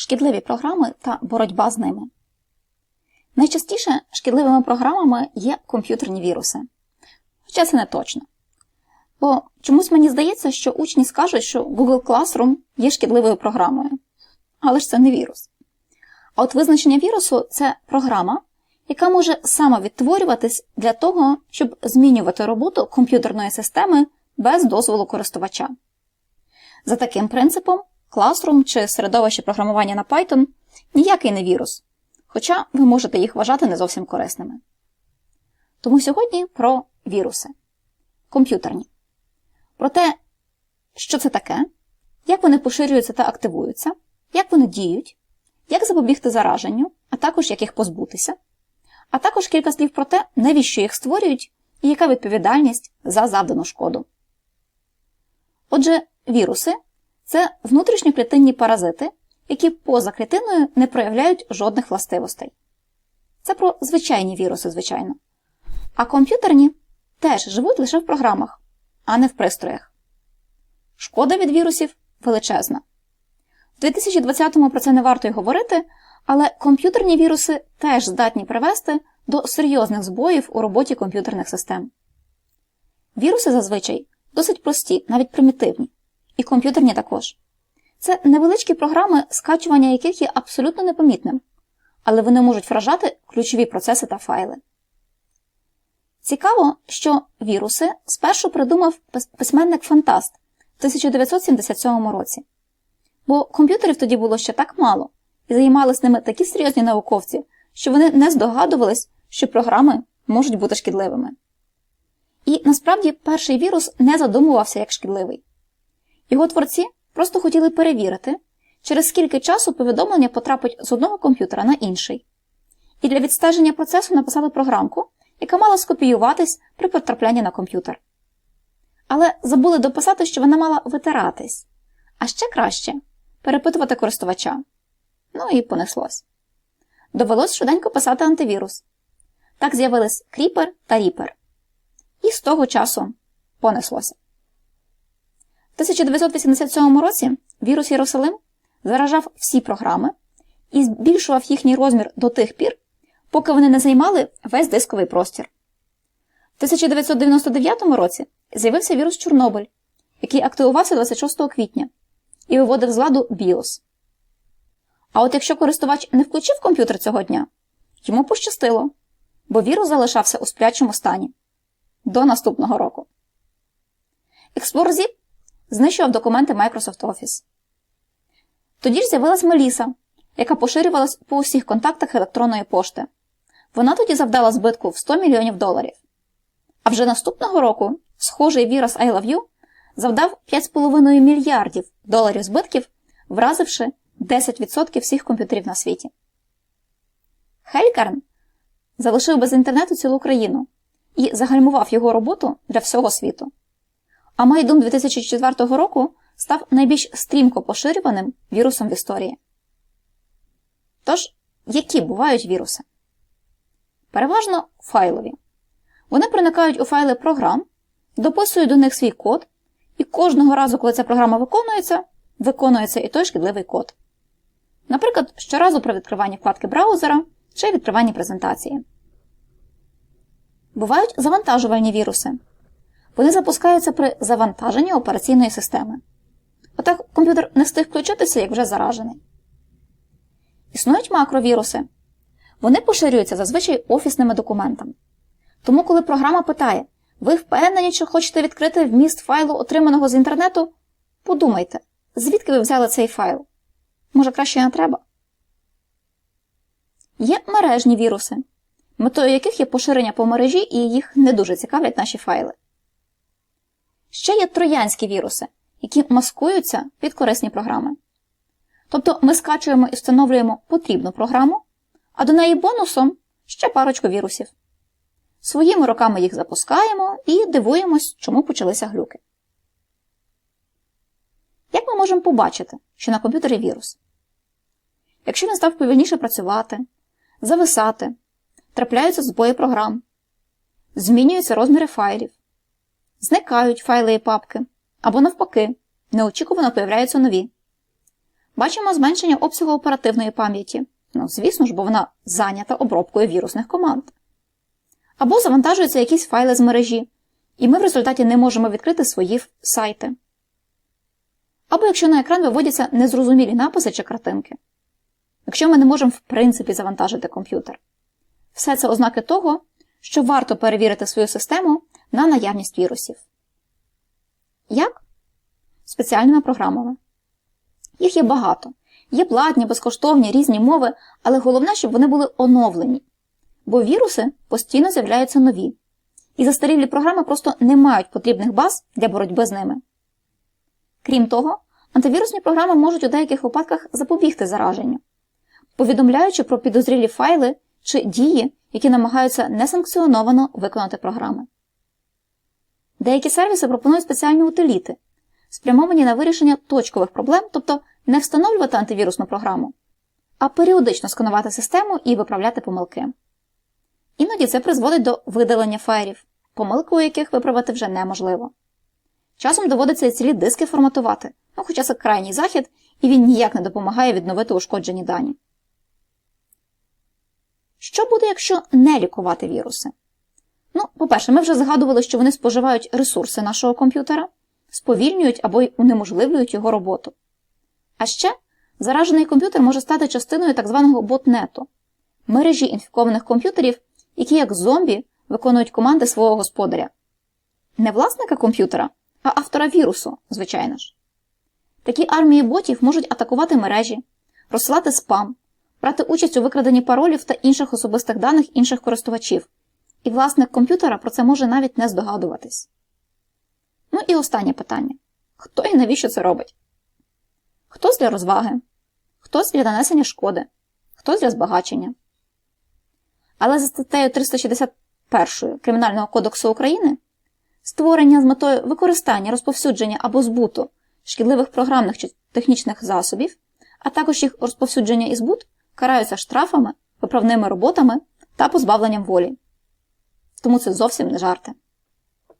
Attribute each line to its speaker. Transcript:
Speaker 1: шкідливі програми та боротьба з ними. Найчастіше шкідливими програмами є комп'ютерні віруси. Хоча це не точно. Бо чомусь мені здається, що учні скажуть, що Google Classroom є шкідливою програмою. Але ж це не вірус. А от визначення вірусу це програма, яка може самовідтворюватись для того, щоб змінювати роботу комп'ютерної системи без дозволу користувача. За таким принципом, Classroom чи середовище програмування на Python ніякий не вірус, хоча ви можете їх вважати не зовсім корисними. Тому сьогодні про віруси. Комп'ютерні. Про те, що це таке, як вони поширюються та активуються, як вони діють, як запобігти зараженню, а також як їх позбутися, а також кілька слів про те, навіщо їх створюють і яка відповідальність за завдану шкоду. Отже, віруси це внутрішньоклітинні паразити, які поза клітиною не проявляють жодних властивостей. Це про звичайні віруси, звичайно. А комп'ютерні теж живуть лише в програмах, а не в пристроях. Шкода від вірусів величезна. В 2020-му про це не варто й говорити, але комп'ютерні віруси теж здатні привести до серйозних збоїв у роботі комп'ютерних систем. Віруси зазвичай досить прості, навіть примітивні, і комп'ютерні також. Це невеличкі програми, скачування яких є абсолютно непомітним, але вони можуть вражати ключові процеси та файли. Цікаво, що віруси спершу придумав письменник Фантаст в 1977 році, бо комп'ютерів тоді було ще так мало, і займалися ними такі серйозні науковці, що вони не здогадувались, що програми можуть бути шкідливими. І насправді перший вірус не задумувався як шкідливий. Його творці просто хотіли перевірити, через скільки часу повідомлення потрапить з одного комп'ютера на інший. І для відстеження процесу написали програмку, яка мала скопіюватись при потраплянні на комп'ютер. Але забули дописати, що вона мала витиратись, а ще краще перепитувати користувача. Ну і понеслось. Довелось швиденько писати антивірус. Так з'явились Кріпер та Ріпер. І з того часу понеслося. В 1987 році вірус Єрусалим заражав всі програми і збільшував їхній розмір до тих пір, поки вони не займали весь дисковий простір. В 1999 році з'явився вірус Чорнобиль, який активувався 26 квітня і виводив з ладу BIOS. А от якщо користувач не включив комп'ютер цього дня, йому пощастило, бо вірус залишався у сплячому стані до наступного року. Explorer Zip знищував документи Microsoft Office. Тоді ж з'явилась Меліса, яка поширювалась по усіх контактах електронної пошти. Вона тоді завдала збитку в 100 мільйонів доларів. А вже наступного року схожий вірус I Love You завдав 5,5 мільярдів доларів збитків, вразивши 10% всіх комп'ютерів на світі. Хелькерн залишив без інтернету цілу країну і загальмував його роботу для всього світу. А Майдум 2004 року став найбільш стрімко поширюваним вірусом в історії. Тож, які бувають віруси? Переважно файлові. Вони проникають у файли програм, дописують до них свій код, і кожного разу, коли ця програма виконується, виконується і той шкідливий код. Наприклад, щоразу при відкриванні вкладки браузера чи відкриванні презентації. Бувають завантажувальні віруси. Вони запускаються при завантаженні операційної системи. Отак комп'ютер не встиг включитися, як вже заражений. Існують макровіруси. Вони поширюються зазвичай офісними документами. Тому, коли програма питає, ви впевнені, що хочете відкрити вміст файлу, отриманого з інтернету, подумайте, звідки ви взяли цей файл? Може, краще не треба? Є мережні віруси, метою яких є поширення по мережі і їх не дуже цікавлять наші файли. Ще є троянські віруси, які маскуються під корисні програми. Тобто ми скачуємо і встановлюємо потрібну програму, а до неї бонусом ще парочку вірусів. Своїми руками їх запускаємо і дивуємось, чому почалися глюки. Як ми можемо побачити, що на комп'ютері вірус? Якщо він став повільніше працювати, зависати, трапляються збої програм, змінюються розміри файлів, зникають файли і папки, або навпаки, неочікувано появляються нові. Бачимо зменшення обсягу оперативної пам'яті. Ну, звісно ж, бо вона зайнята обробкою вірусних команд. Або завантажуються якісь файли з мережі, і ми в результаті не можемо відкрити свої сайти. Або якщо на екран виводяться незрозумілі написи чи картинки. Якщо ми не можемо в принципі завантажити комп'ютер. Все це ознаки того, що варто перевірити свою систему на наявність вірусів. Як? Спеціальними програмами. Їх є багато. Є платні, безкоштовні, різні мови, але головне, щоб вони були оновлені. Бо віруси постійно з'являються нові, і застарілі програми просто не мають потрібних баз для боротьби з ними. Крім того, антивірусні програми можуть у деяких випадках запобігти зараженню, повідомляючи про підозрілі файли чи дії, які намагаються несанкціоновано виконати програми. Деякі сервіси пропонують спеціальні утиліти, спрямовані на вирішення точкових проблем, тобто не встановлювати антивірусну програму, а періодично сканувати систему і виправляти помилки. Іноді це призводить до видалення файлів, помилки у яких виправити вже неможливо. Часом доводиться і цілі диски форматувати, ну, хоча це крайній захід, і він ніяк не допомагає відновити ушкоджені дані. Що буде, якщо не лікувати віруси? Ну, по-перше, ми вже згадували, що вони споживають ресурси нашого комп'ютера, сповільнюють або й унеможливлюють його роботу. А ще заражений комп'ютер може стати частиною так званого ботнету мережі інфікованих комп'ютерів, які як зомбі виконують команди свого господаря. Не власника комп'ютера, а автора вірусу, звичайно ж. Такі армії ботів можуть атакувати мережі, розсилати спам, брати участь у викраденні паролів та інших особистих даних інших користувачів, і власник комп'ютера про це може навіть не здогадуватись. Ну і останнє питання: хто і навіщо це робить? Хтось для розваги, хтось для нанесення шкоди, хтось для збагачення. Але за статтею 361 Кримінального кодексу України створення з метою використання, розповсюдження або збуту шкідливих програмних чи технічних засобів, а також їх розповсюдження і збут караються штрафами, виправними роботами та позбавленням волі. Тому це зовсім не жарти.